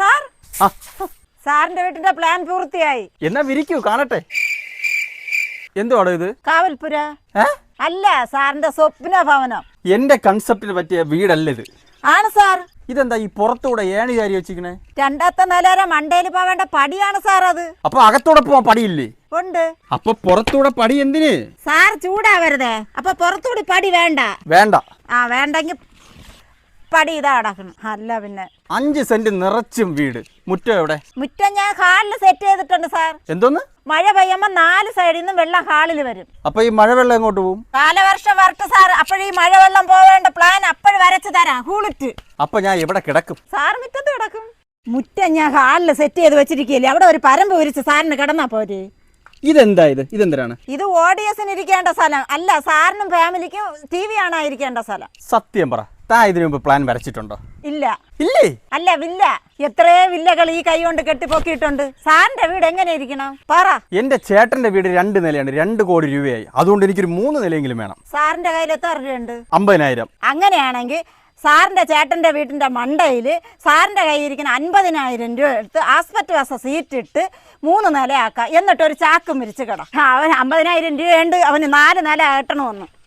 Sir? സാറിന്റെ വീട്ടിന്റെ plan പൂർത്തിയായി. എന്നാ വിരിക്കൂ കാണട്ടെ. എന്തുവാടോ ഇത്? കാവൽപുര അല്ല സാറിന്റെ സ്വപ്ന ഭവനം. എന്റെ കൺസെപ്റ്റിന് പറ്റിയ വീടല്ല ഇത്. ആണ് സാർ. ഇതെന്താ ഈ പുറത്തൂടെ ഏണി ചാരി വെച്ചിരിക്കണേ? രണ്ടാമത്തെ നിലവരെ മണ്ടയിൽ പോകേണ്ട പടിയാണ് സാർ അത്. അപ്പൊ അകത്തൂടെ പോവാൻ പടിയില്ലേ? ഉണ്ട്. അപ്പൊ പുറത്തൂടെ പടി എന്തിന്? സാർ ചൂടാവരുതേ അപ്പൊ പുറത്തൂടെ പടി വേണ്ട. വേണ്ട. ആ വേണ്ടെങ്കിൽ പടി ഇതാ അടക്കണം അല്ല പിന്നെ. അഞ്ച് സെന്റ് നിറച്ചും വീട്. മുറ്റം എവിടെ? മുറ്റം ഞാൻ ഹാളിൽ സെറ്റ് ചെയ്തിട്ടുണ്ട് സാർ. എന്തോന്ന്? മഴ പെയ്യുമ്പോ നാല് സൈഡിൽ നിന്നും വെള്ളം ഹാളിൽ വരും. അപ്പൊ ഈ മഴവെള്ളം എങ്ങോട്ട് പോവും? കാലവർഷം വരട്ടെ സാർ. അപ്പോഴീ മഴവെള്ളം പോവേണ്ട പ്ലാൻ അപ്പോഴും വരച്ചു തരാം. ഹൂളിറ്റ് അപ്പൊ ഞാൻ ഇവിടെ കിടക്കും. സാർ മുറ്റത്ത് കിടക്കും. മുറ്റം ഞാൻ ഹാളിൽ സെറ്റ് ചെയ്ത് വെച്ചിരിക്കില്ലേ അവിടെ ഒരു പരമ്പ് വിരിച്ച് സാറിന് കിടന്നാ പോരെ. ഇതെന്താ ഇത്? ഇതെന്തിനാണ്? ഇത് ഓഡിയസിന് ഇരിക്കേണ്ട സ്ഥലം. അല്ല സാറിനും ഫാമിലിക്കും ടി വി ആണ് ഇരിക്കേണ്ട സ്ഥലം. സത്യം പറ. താ ഇതിനു മുമ്പ് പ്ലാൻ വരച്ചിട്ടുണ്ടോ? ഇല്ല. ഇല്ലേ? അല്ല വില്ല. എത്രയോ വില്ലകൾ ഈ കൈ കൊണ്ട് കെട്ടിപ്പൊക്കിയിട്ടുണ്ട്. സാറിന്റെ വീട് എങ്ങനെ ഇരിക്കണം പറ. എന്റെ ചേട്ടന്റെ വീട് രണ്ട് നിലയാണ് രണ്ട് കോടി രൂപയായി. അതുകൊണ്ട് എനിക്കൊരു മൂന്ന് നിലയെങ്കിലും വേണം. സാറിന്റെ കയ്യിൽ എത്ര രൂപയുണ്ട്? അമ്പതിനായിരം. അങ്ങനെയാണെങ്കിൽ സാറിന്റെ ചേട്ടന്റെ വീട്ടിന്റെ മണ്ടയിൽ സാറിന്റെ കയ്യിരിക്കുന്ന അൻപതിനായിരം രൂപ എടുത്ത് ആസ്പെറ്റ് വാസ സീറ്റ് ഇട്ട് മൂന്ന് നിലയാക്കാം. എന്നിട്ട് ഒരു ചാക്കും വിരിച്ച് കിടാം അവൻ അമ്പതിനായിരം രൂപയുണ്ട്. അവന് നാല് നില കെട്ടണമെന്ന്.